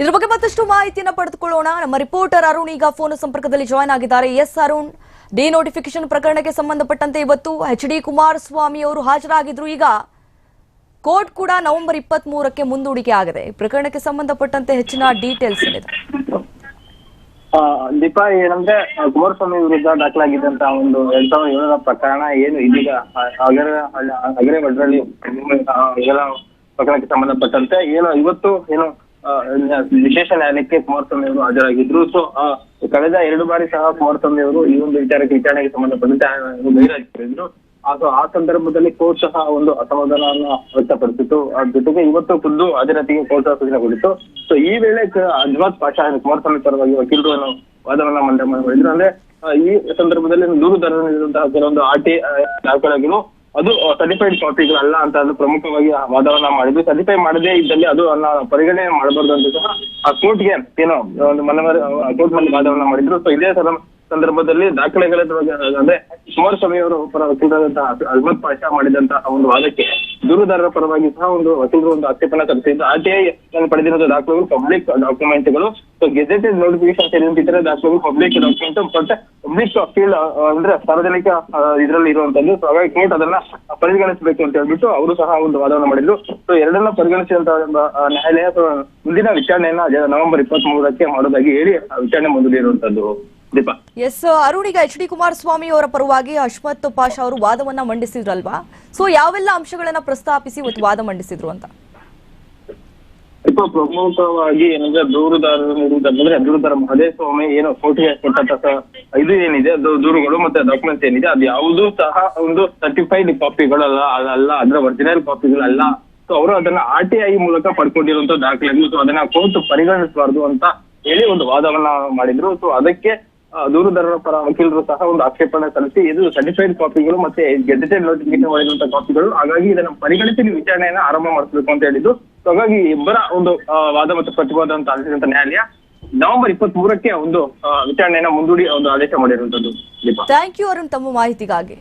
ಇದ್ರ ಬಗ್ಗೆ ಮತ್ತಷ್ಟು ಮಾಹಿತಿಯನ್ನು ಪಡೆದುಕೊಳ್ಳೋಣ. ನಮ್ಮ ರಿಪೋರ್ಟರ್ ಅರುಣ್ ಈಗ ಫೋನ್ ಸಂಪರ್ಕದಲ್ಲಿ ಜಾಯ್ನ್ ಆಗಿದ್ದಾರೆ. ಎಸ್ ಅರುಣ್ ಡಿನೋಟಿಫಿಕೇಶನ್ ಪ್ರಕರಣಕ್ಕೆ ಸಂಬಂಧಪಟ್ಟಂತೆ ಇವತ್ತು ಎಚ್ ಡಿ ಕುಮಾರಸ್ವಾಮಿ ಅವರು ಹಾಜರಾಗಿದ್ರು. ಈಗ ಕೋರ್ಟ್ ಕೂಡ ನವೆಂಬರ್ ಇಪ್ಪತ್ತ್ ಮೂರಕ್ಕೆ ಮುಂದೂಡಿಕೆ ಆಗಿದೆ. ಪ್ರಕರಣಕ್ಕೆ ಸಂಬಂಧಪಟ್ಟಂತೆ ಹೆಚ್ಚಿನ ಡೀಟೇಲ್ಸ್ ಇದೆ ದೀಪಾ, ಏನಂದ್ರೆ ಕುಮಾರಸ್ವಾಮಿ ವಿರುದ್ಧ ದಾಖಲಾಗಿದ್ದಂತ ಒಂದು ಎರಡ್ ಸಾವಿರದ ಏಳರ ಪ್ರಕರಣ ಏನು ಇದೀಗ ಅಗರ ಅಗರೆ ಭದ್ರಳ್ಳಿ ಪ್ರಕರಣಕ್ಕೆ ಸಂಬಂಧಪಟ್ಟಂತೆ ಏನು, ಇವತ್ತು ಏನು ವಿಶೇಷ ನ್ಯಾಯಾಲಯಕ್ಕೆ ಕುಮಾರಸ್ವಾಮಿ ಅವರು ಹಾಜರಾಗಿದ್ರು ಸೊ ಕಳೆದ ಎರಡು ಬಾರಿ ಸಹ ಕುಮಾರಸ್ವಾಮಿ ಅವರು ಈ ಒಂದು ವಿಚಾರಕ್ಕೆ ವಿಚಾರಣೆಗೆ ಸಂಬಂಧಪಟ್ಟಂತೆ ಗೈರಾಗಿದ್ರು ಅದು ಆ ಸಂದರ್ಭದಲ್ಲಿ ಕೋರ್ಟ್ ಸಹ ಒಂದು ಅಸಮಾಧಾನವನ್ನ ವ್ಯಕ್ತಪಡಿಸಿತು ಜೊತೆಗೆ ಇವತ್ತು ಖುದ್ದು ಹಾಜರಾತಿಗೆ ಕೋರ್ಟ್ ಸೂಚನೆ ಕೊಡಿತು ಸೊ ಈ ವೇಳೆ ಅಜ್ವಾದ್ ಪಾಷಾ ಕುಮಾರಸ್ವಾಮಿ ಪರವಾಗಿ ವಕೀಲರು ವಾದವನ್ನ ಮಂಡನೆ ಮಾಡಿದ್ರು. ಅಂದ್ರೆ ಈ ಸಂದರ್ಭದಲ್ಲಿ ದೂರುದಾರರಿರುವಂತಹ ಕೆಲವೊಂದು ಆರ್ ಟಿ ದಾಖಲೆಗಳು ಅದು ಸರ್ಟಿಫೈಡ್ ಕಾಪಿಗಳು ಅಲ್ಲ ಅಂತ ಅದು ಪ್ರಮುಖವಾಗಿ ವಾದವನ್ನ ಮಾಡಿದ್ವಿ ಸರ್ಟಿಫೈ ಮಾಡದೇ ಇದ್ದಲ್ಲಿ ಅದು ಅನ್ನ ಪರಿಗಣನೆ ಮಾಡಬಾರ್ದು ಅಂತ ಸಹ ಆ ಕೋರ್ಟ್ಗೆ ಏನೋ, ಒಂದು ಮನವರಿ ಕೋರ್ಟ್ನಲ್ಲಿ ವಾದವನ್ನ ಮಾಡಿದ್ರು. ಸೊ ಇದೇ ಸಲ ಸಂದರ್ಭದಲ್ಲಿ ದಾಖಲೆಗಳ ಅಂದ್ರೆ ಕುಮಾರಸ್ವಾಮಿ ಅವರು ಪರ ವಕೀಲರಾದಂತಹ ಅಹ್ಮದ್ ಪಾಷಾ ಮಾಡಿದಂತಹ ಒಂದು ವಾದಕ್ಕೆ ದೂರುದಾರರ ಪರವಾಗಿ ಸಹ ಒಂದು ವಕೀಲರು ಒಂದು ಆಕ್ಷೇಪಣ ಸಲ್ಲಿಸಿದ್ದು ಆರ್ ಟಿ ಐ ಪಡೆದಿರೋ ದಾಖಲೆಗಳು ಪಬ್ಲಿಕ್ ಡಾಕ್ಯುಮೆಂಟ್ಗಳು ಸೊ ಗೆಜೆಟೆಡ್ ನೋಟಿಫಿಕೇಶನ್ ಸೇರಿದಂತೆ ಇತರೆ ದಾಖಲೆಗಳು public document but public field ಅಂದ್ರೆ ಸಾರ್ವಜನಿಕ ಇದರಲ್ಲಿ ಇರುವಂತದ್ದು. ಸೊ ಹಾಗಾಗಿ ಕೋರ್ಟ್ ಅದನ್ನ ಪರಿಗಣಿಸಬೇಕು ಅಂತ ಹೇಳ್ಬಿಟ್ಟು ಅವರು ಸಹ ಒಂದು ವಾದವನ್ನು ಮಾಡಿದ್ರು. ಸೊ ಎರಡನ್ನ ಪರಿಗಣಿಸಿದಂತಹ ಆ, ನ್ಯಾಯಾಲಯ ಮುಂದಿನ ವಿಚಾರಣೆಯನ್ನ ನವೆಂಬರ್ ಇಪ್ಪತ್ತ್ ಮೂರಕ್ಕೆ ಮಾಡೋದಾಗಿ ಹೇಳಿ ವಿಚಾರಣೆ ಮುಂದೂಡಿರುವಂತದ್ದು. ಎಸ್ ಅರುಣ್ ಈಗ ಎಚ್ ಡಿ ಕುಮಾರಸ್ವಾಮಿ ಅವರ ಪರವಾಗಿ ಅಶ್ಮತ್ ಪಾಷಾ ಅವರು ವಾದವನ್ನ ಮಂಡಿಸಿದ್ರಲ್ವಾ? ಸೊ ಯಾವೆಲ್ಲ ಅಂಶಗಳನ್ನ ಪ್ರಸ್ತಾಪಿಸಿ ಇವತ್ತು ವಾದ ಮಂಡಿಸಿದ್ರು ಅಂತ? ಇಪ್ಪ ಪ್ರಮುಖವಾಗಿ ಏನಂದ್ರೆ ದೂರುದಾರರು ನೀಡುವುದಂದ್ರೆ ದೂರುದಾರ ಮಹದೇವ ಸ್ವಾಮಿ ಏನು ಕೋರ್ಟ್ಗೆ ಕೊಟ್ಟಂತ ಇದು ಏನಿದೆ, ಅದು ದೂರುಗಳು ಮತ್ತೆ ಡಾಕ್ಯುಮೆಂಟ್ಸ್ ಏನಿದೆ, ಅದು ಯಾವುದೂ ಸಹ ಒಂದು ಸರ್ಟಿಫೈಡ್ ಕಾಪಿಗಳಲ್ಲ ಅದಲ್ಲ, ಅದರ ಒರಿಜಿನಲ್ ಕಾಪಿಗಳಲ್ಲ ಸೊ ಅವರು ಅದನ್ನ ಆರ್ ಟಿ ಐ ಮೂಲಕ ಪಡ್ಕೊಂಡಿರುವಂತ ದಾಖಲೆಗಳು. ಸೊ ಅದನ್ನ ಕೋರ್ಟ್ ಪರಿಗಣಿಸಬಾರ್ದು ಅಂತ ಹೇಳಿ ಒಂದು ವಾದವನ್ನ ಮಾಡಿದ್ರು. ಸೊ ಅದಕ್ಕೆ ದೂರುದಾರರ ಪರ ವಕೀಲರು ಸಹ ಒಂದು ಆಕ್ಷೇಪಣೆ ಸಲ್ಲಿಸಿ, ಇದು ಸರ್ಟಿಫೈಡ್ ಕಾಪಿಗಳು ಮತ್ತೆ ಗೆಜೆಟೆಡ್ ನೋಟಿಫಿಕೇಶನ್ ಮಾಡಿರುವಂತಹ ಕಾಪಿಗಳು ಹಾಗಾಗಿ ಇದನ್ನ ಪರಿಗಣಿಸಿ ನೀವು ವಿಚಾರಣೆಯನ್ನ ಆರಂಭ ಮಾಡಿಸಬೇಕು ಅಂತ ಹೇಳಿದ್ದು. ಹಾಗಾಗಿ ಇಬ್ಬರ ಒಂದು ವಾದ ಮತ್ತು ಪ್ರತಿವಾದ ಅಂತ ಆಲಿಸಿದಂತ ನ್ಯಾಯಾಲಯ ನವೆಂಬರ್ ಇಪ್ಪತ್ತ್ ಮೂರಕ್ಕೆ ಒಂದು ವಿಚಾರಣೆಯನ್ನ ಮುಂದೂಡಿ ಒಂದು ಆದೇಶ ಮಾಡಿರುವಂತದ್ದು. ಥ್ಯಾಂಕ್ ಯು ಅರುಣ್, ತಮ್ಮ ಮಾಹಿತಿಗಾಗಿ.